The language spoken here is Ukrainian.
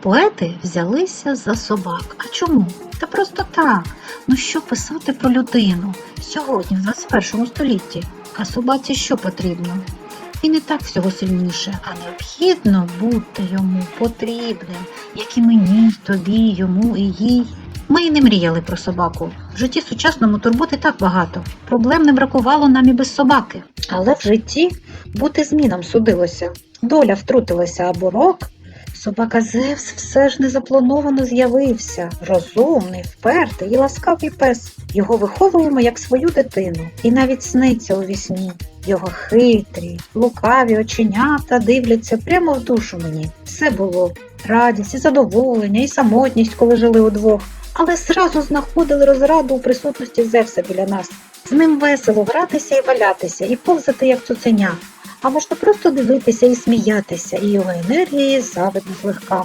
Поети взялися за собак. А чому? Та просто так. Ну що писати про людину сьогодні, в 21 столітті? А собаці що потрібно? Він і так всього сильніше, а необхідно бути йому потрібним, як і мені, тобі, йому і їй. Ми і не мріяли про собаку. В житті сучасному турботи так багато. Проблем не бракувало нам і без собаки. Але в житті бути змінам судилося. Доля втрутилася або рок. Собака Зевс все ж незаплановано з'явився. Розумний, впертий і ласкавий пес. Його виховуємо як свою дитину, і навіть сниться у вісні. Його хитрі, лукаві оченята дивляться прямо в душу мені. Все було радість, і задоволення, і самотність, коли жили удвох. Але зразу знаходили розраду у присутності Зевса біля нас. З ним весело гратися і валятися, і повзати як цуценя. А можна просто дивитися і сміятися, і його енергії завидно злегка.